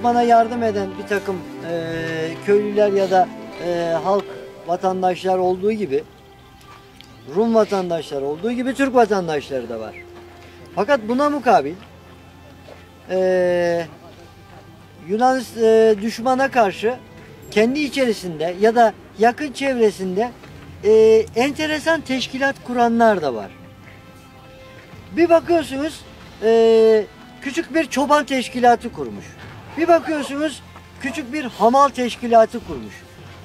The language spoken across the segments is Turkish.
düşmana yardım eden bir takım e, köylüler ya da e, halk vatandaşlar olduğu gibi Rum vatandaşlar olduğu gibi Türk vatandaşları da var. Fakat buna mukabil e, Yunan e, düşmana karşı kendi içerisinde ya da yakın çevresinde e, enteresan teşkilat kuranlar da var. Bir bakıyorsunuz e, küçük bir çoban teşkilatı kurmuş. Bir bakıyorsunuz küçük bir hamal teşkilatı kurmuş.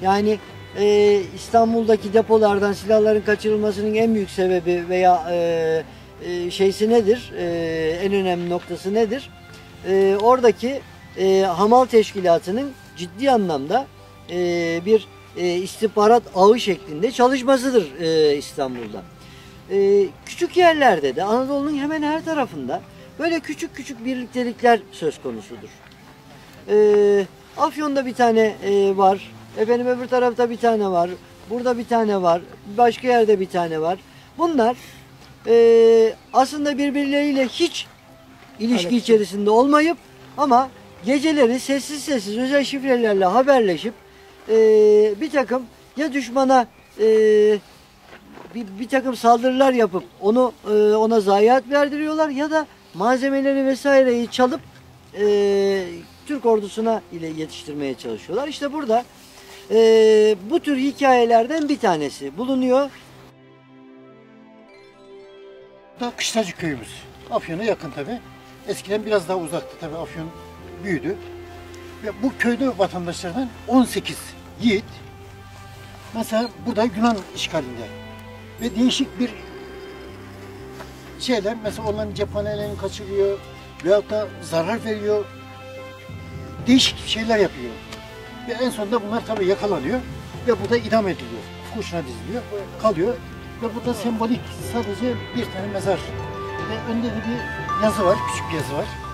Yani e, İstanbul'daki depolardan silahların kaçırılmasının en büyük sebebi veya e, e, şeysi nedir? E, en önemli noktası nedir? E, oradaki e, hamal teşkilatının ciddi anlamda e, bir e, istihbarat ağı şeklinde çalışmasıdır e, İstanbul'da. E, küçük yerlerde de Anadolu'nun hemen her tarafında böyle küçük küçük birliktelikler söz konusudur. E, Afyon'da bir tane e, var. Efendim öbür tarafta bir tane var. Burada bir tane var. Başka yerde bir tane var. Bunlar e, aslında birbirleriyle hiç ilişki Alakası. içerisinde olmayıp ama geceleri sessiz sessiz özel şifrelerle haberleşip e, bir takım ya düşmana e, bir, bir takım saldırılar yapıp onu e, ona zayiat verdiriyorlar ya da malzemeleri vesaireyi çalıp e, Türk ordusuna ile yetiştirmeye çalışıyorlar. İşte burada e, bu tür hikayelerden bir tanesi bulunuyor. Da Kışlacı köyümüz. Afyon'a yakın tabi. Eskiden biraz daha uzaktı tabi Afyon büyüdü. Ve bu köyde vatandaşlardan 18 yiğit mesela burada Yunan işgalinde ve değişik bir şeyler mesela onların cephanelerini kaçırıyor veyahut da zarar veriyor. Değişik şeyler yapıyor. Ve en sonunda bunlar tabi yakalanıyor ve burada idam ediliyor. Kurşuna diziliyor, kalıyor ve burada sembolik sadece bir tane mezar ve önde de bir yazı var, küçük bir yazı var.